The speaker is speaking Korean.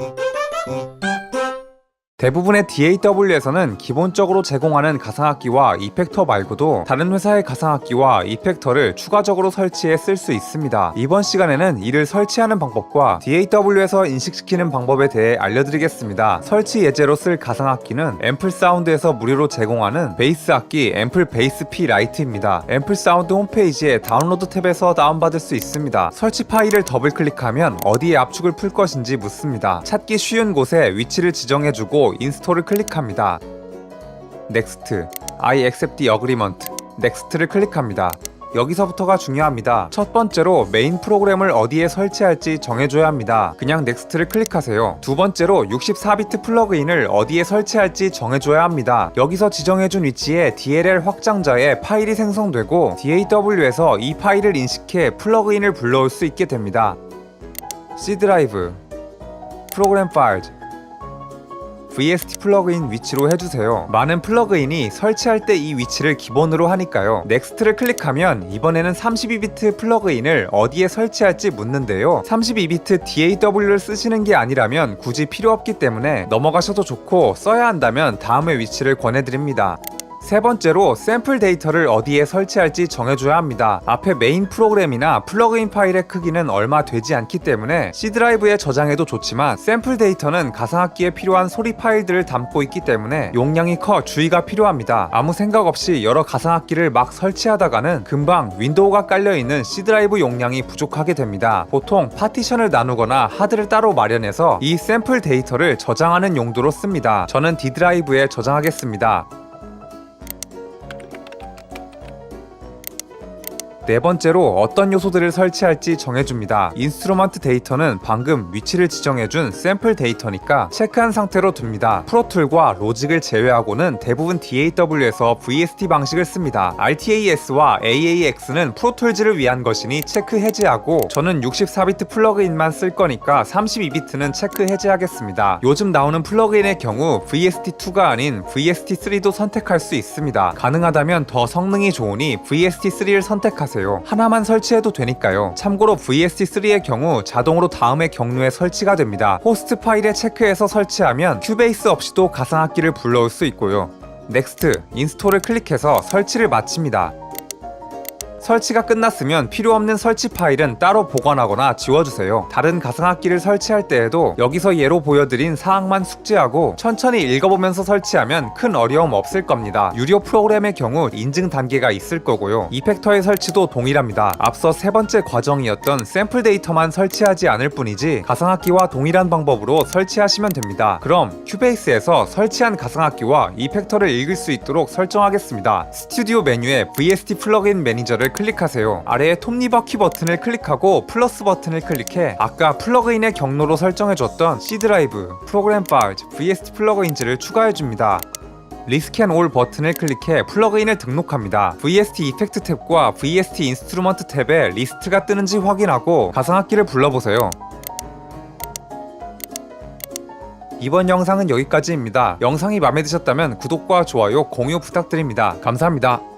うん。 대부분의 DAW에서는 기본적으로 제공하는 가상악기와 이펙터 말고도 다른 회사의 가상악기와 이펙터를 추가적으로 설치해 쓸 수 있습니다. 이번 시간에는 이를 설치하는 방법과 DAW에서 인식시키는 방법에 대해 알려드리겠습니다. 설치 예제로 쓸 가상악기는 앰플 사운드에서 무료로 제공하는 베이스 악기 앰플 베이스 P 라이트입니다. 앰플 사운드 홈페이지에 다운로드 탭에서 다운받을 수 있습니다. 설치 파일을 더블 클릭하면 어디에 압축을 풀 것인지 묻습니다. 찾기 쉬운 곳에 위치를 지정해주고 인스톨을 클릭합니다. Next, I accept the agreement. Next를 클릭합니다. 여기서부터가 중요합니다. 첫 번째로 메인 프로그램을 어디에 설치할지 정해줘야 합니다. 그냥 넥스트를 클릭하세요. 두 번째로 64비트 플러그인을 어디에 설치할지 정해줘야 합니다. 여기서 지정해준 위치에 DLL 확장자에 파일이 생성되고 DAW에서 이 파일을 인식해 플러그인을 불러올 수 있게 됩니다. C 드라이브, 프로그램 파일, VST 플러그인 위치로 해주세요. 많은 플러그인이 설치할 때 이 위치를 기본으로 하니까요. 넥스트를 클릭하면 이번에는 32비트 플러그인을 어디에 설치할지 묻는데요. 32비트 DAW를 쓰시는 게 아니라면 굳이 필요 없기 때문에 넘어가셔도 좋고 써야 한다면 다음의 위치를 권해드립니다. 세 번째로 샘플 데이터를 어디에 설치할지 정해줘야 합니다. 앞에 메인 프로그램이나 플러그인 파일의 크기는 얼마 되지 않기 때문에 C 드라이브에 저장해도 좋지만 샘플 데이터는 가상악기에 필요한 소리 파일들을 담고 있기 때문에 용량이 커 주의가 필요합니다. 아무 생각 없이 여러 가상악기를 막 설치하다가는 금방 윈도우가 깔려있는 C 드라이브 용량이 부족하게 됩니다. 보통 파티션을 나누거나 하드를 따로 마련해서 이 샘플 데이터를 저장하는 용도로 씁니다. 저는 D 드라이브에 저장하겠습니다. 네 번째로 어떤 요소들을 설치할지 정해줍니다. 인스트루먼트 데이터는 방금 위치를 지정해준 샘플 데이터니까 체크한 상태로 둡니다. 프로툴과 로직을 제외하고는 대부분 DAW에서 VST 방식을 씁니다. RTAS와 AAX는 프로툴즈를 위한 것이니 체크 해제하고 저는 64비트 플러그인만 쓸 거니까 32비트는 체크 해제하겠습니다. 요즘 나오는 플러그인의 경우 VST2가 아닌 VST3도 선택할 수 있습니다. 가능하다면 더 성능이 좋으니 VST3를 선택하세요. 하나만 설치해도 되니까요. 참고로 VST3의 경우 자동으로 다음의 경로에 설치가 됩니다. 호스트 파일에 체크해서 설치하면 큐베이스 없이도 가상악기를 불러올 수 있고요. 넥스트, 인스톨을 클릭해서 설치를 마칩니다. 설치가 끝났으면 필요 없는 설치 파일은 따로 보관하거나 지워주세요. 다른 가상악기를 설치할 때에도 여기서 예로 보여드린 사항만 숙지하고 천천히 읽어보면서 설치하면 큰 어려움 없을 겁니다. 유료 프로그램의 경우 인증 단계가 있을 거고요. 이펙터의 설치도 동일합니다. 앞서 세 번째 과정이었던 샘플 데이터만 설치하지 않을 뿐이지 가상악기와 동일한 방법으로 설치하시면 됩니다. 그럼 큐베이스에서 설치한 가상악기와 이펙터를 읽을 수 있도록 설정하겠습니다. 스튜디오 메뉴에 VST 플러그인 매니저를 클릭하세요. 아래에 톱니바 키 버튼을 클릭하고 플러스 버튼을 클릭해 아까 플러그인의 경로로 설정해줬던 C 드라이브, 프로그램 파일, VST 플러그인즈를 추가해줍니다. 리스캔 올 버튼을 클릭해 플러그인을 등록합니다. VST 이펙트 탭과 VST 인스트루먼트 탭에 리스트가 뜨는지 확인하고 가상악기를 불러보세요. 이번 영상은 여기까지입니다. 영상이 마음에 드셨다면 구독과 좋아요, 공유 부탁드립니다. 감사합니다.